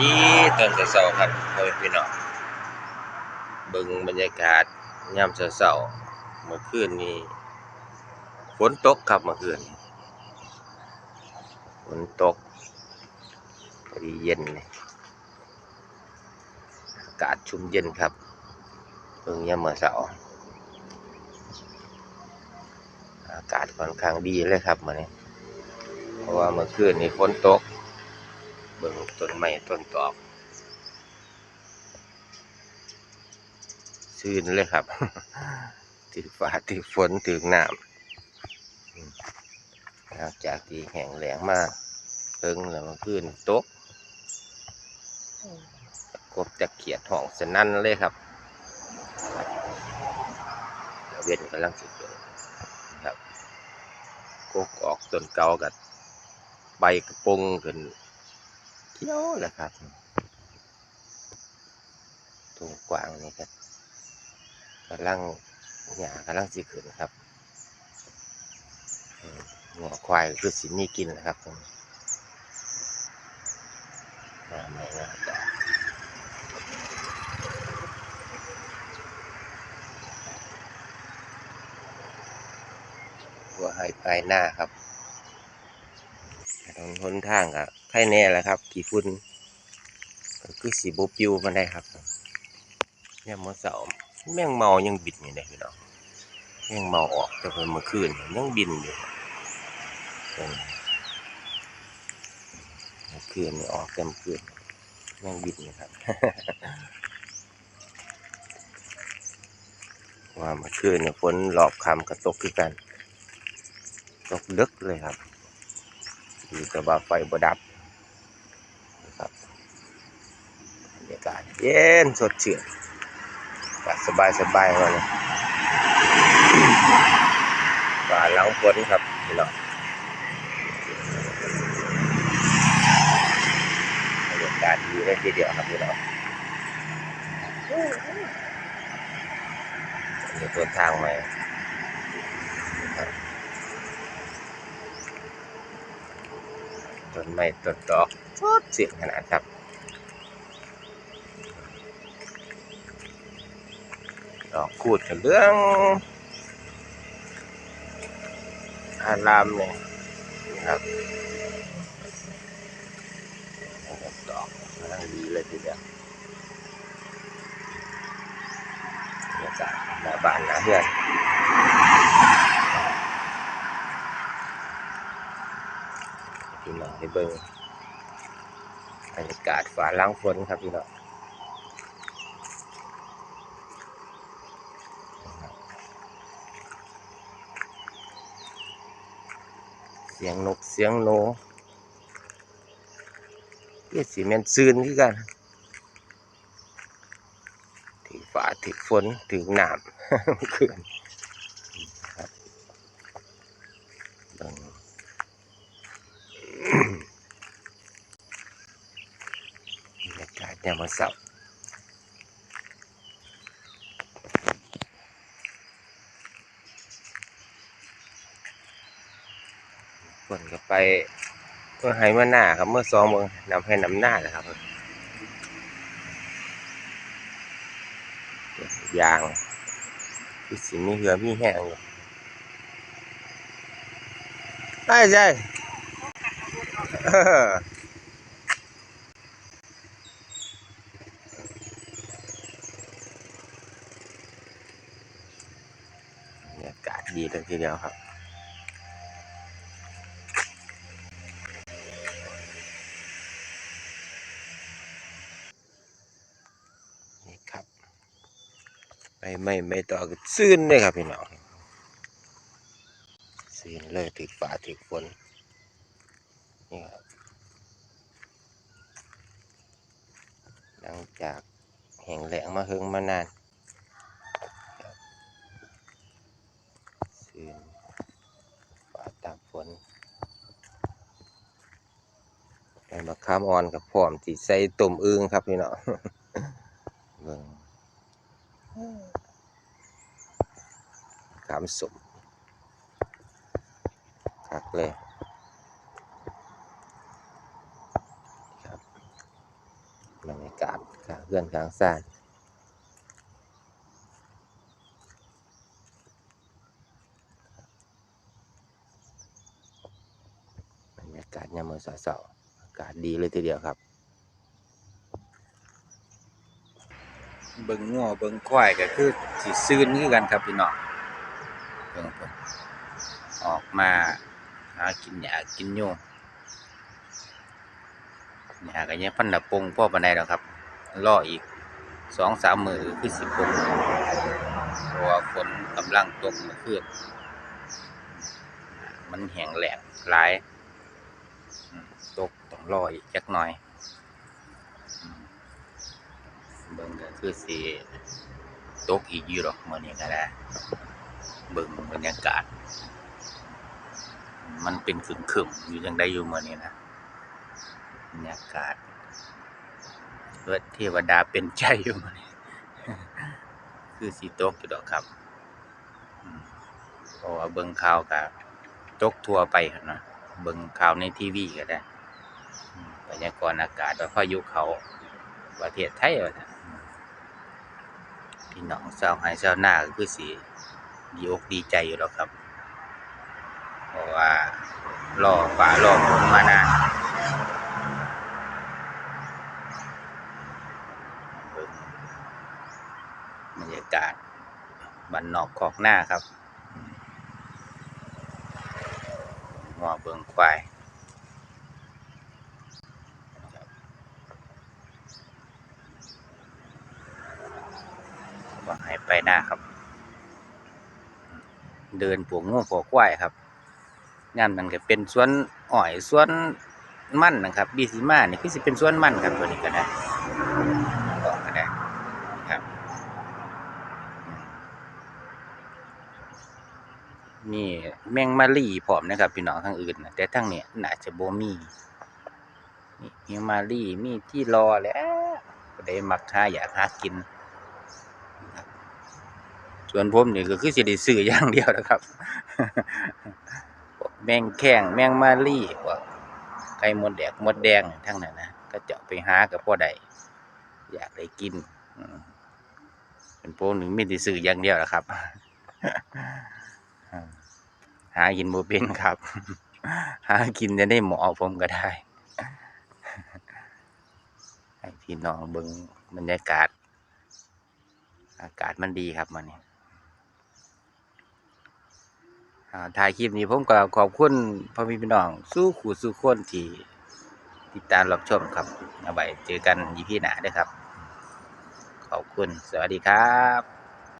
ดีตอนเช้าๆครับพ่อแม่พี่น้องเบิ่งบรรยากาศยามเช้าๆเมื่อคืนนี้ฝนตกครับเมื่อคืนฝนตกพอดีเย็นเลยอากาศชุ่มเย็นครับเบิ่งยามมื้อเช้าอากาศค่อนข้างดีเลยครับมื้อนี้เพราะว่าเมื่อคืนนี้ฝนตก เบิ่งต้นไม้ต้นตอกชื้นเลยครับถือฟ้าถือฝนถือน้ำอืมหลังจากที่แห้งแล้งมาเพิ่งแล้วมื่อคืนตกกบจะเขียดห้องสนั่นเลยครับเดี๋ยวเว้นกำลังสิเกิดครับกกออกต้นเก่ากับใบกระปงขึ้น เที่ยวแหละครับตรงกวางนี่ครับกำลังหยากำลังสิขึ้นครับหัวควายคือสิมีกินนะครับตรงนี้มาใหม่นะหัวให้ภายหน้าครับ หนทางครับใครแน่แหละครับ กี่ฝุ่นก็คือสีบปิวมันได้ครับเนี่ยมอเสาแมงเมายังบินอยู่เลยพี่น้องแมงเมาออกแต่เพิ่นเมื่อคืนยังบินอยู่ตรงเมื่อคืนนี่ออกเต็มคืนยังบินอยู่ครับว่าเมื่อคืนเนี่ยฝนหลอบคำกระตกคือกัน ตกลึกเลยครับ อยู่แต่ว่าไฟบดับนะครับบรรยากาศเย็นสดชื่นอากาศสบายสบายมาเลยป่าหลังฝนครับพี่น้องบรรยากาศดีเลยทีเดียวครับพี่น้องมีต้นทางใหม่ครับ ต้นไม้ต้นดอกชดเสียงขนาดครับดอกคูดกันเรื่องอารามเนี่ยนะครับดอกกำลังดีเลยทีเดียวบรรยากาศหน้าบ้านหน้าเพื่อน พี่น้องให้เบิ่งบรรยากาศฟ้าล้างฝนครับพี่น้องเสียงนกเสียงโนเรียกสีแมนซืนคือกันถึงฟ้าถึงฝนถึงน้ำคืนครับเบิ่ง บ รรยากาศยมวันเสาร์ฝนก็ไปเมื่อไห้เมื่อหน้าครับ เมื่อสองเมื่อนำให้นำหน้าเลยครับยางคือสิมีเหือมีแห้งอยู่ใช่ใช่เออ บรรยากาศดี เลยทีเดียวครับ นี่ครับ ไม่ไม่ไม่ต่อก็ซื่นเลยครับพี่น้องซื่นเลยถึกฟ้าถึกฝนนี่ครับหลังจากแห้งแล้งมาเฮิงมานาน ซื่นฟ้าตามฝนได้มา ข้ามออนกับพร้อมที่ใส่ต้มอึ่งครับพี่น้องเบิ่งขามสมคักเลยครับบรรยากาศเพื่อนกลางซ่านบรรยากาศยามมื้อเช้าๆากาศดีเลยทีเดียวครับ เบิ่งงัวเบิ่งควายก็คือสิซื่นคือกันครับพี่น้องเบิ่งพออกมาหากินหญ้ากินโยงหญ้าก็ยังพันละปงพ่อปานใดดอกครับรออีก2-3มื้อคือสิปงเพราะว่าฝนกำลังตกเมื่อมันแห้งแล้งหลายอืมตกต้อง รออีกจักหน่อย เบิ่งก็คือสิตกอีกอยู่หรอกเมื้อนี้ก็ได้เบิ่งบรรยากาศ มันเป็นขรึมๆอยู่จังได้อยู่เมื้อนี้นะบรรยากาศเกิดเทวดาเป็นใจอยู่เมื้อนี้คือสิตกอยู่ดอกครับอืมเพราะว่าเบิ่งข่าวก็ตกทั่วไปนะเบิ่งข่าวในทีวีก็ได้ พยากรณ์อากาศว่าพายุเขาประเทศไทยว่าพี่น้องชาวไร่ชาวนาก็คือสิดีอกดีใจอยู่แล้วครับเพราะว่ารอฟ้ารอฝนมานานเบิ่งบรรยากาศบ้านนอกคอกหน้าครับงอเบิงควายครับ ว่าให้ไปหน้าครับ เดินปวกงูปวกควายครับย่ามนั้นก็เป็นสวนอ้อยสวนมันนะครับบีซิมานี่คือสิเป็นสวนมันครับตัวนี้ก็ได้ต่อก็ได้ครับ นี่แมงมารีพร้อมนะครับพี่น้องทางอื่นนะแต่ทางเนี้ยน่าจะบ่มีนี่แมงมารีมีที่รอแล้วได้มักหาอยากหากิน ส่วนผมนี่ก็คือสิได้ซื้ออย่างเดียวนะครับ แมงแข้งแมงมารี่พวกไก่มดแดกมดแดงทั้งนั้นนะก็จะเอาไปหากับพ่อใดอยากได้กินเป็นพวกหนึ่งม่ได้ซื้ออย่างเดียวนะครับ หากินบ่เป็นครับ หากินจะได้หมอผมก็ได้ให้พี่น้องเบิ่งบรรยากาศ อากาศมันดีครับมันนี่อ่า ถ่ายคลิปนี้ผมก็ขอบคุณพ่อพี่พี่น้องสู้ขู่สู้คนที่ติดตามรับชมครับ เอาไว้เจอกันยีพี่หนาด้วยครับ ขอบคุณ สวัสดีครับ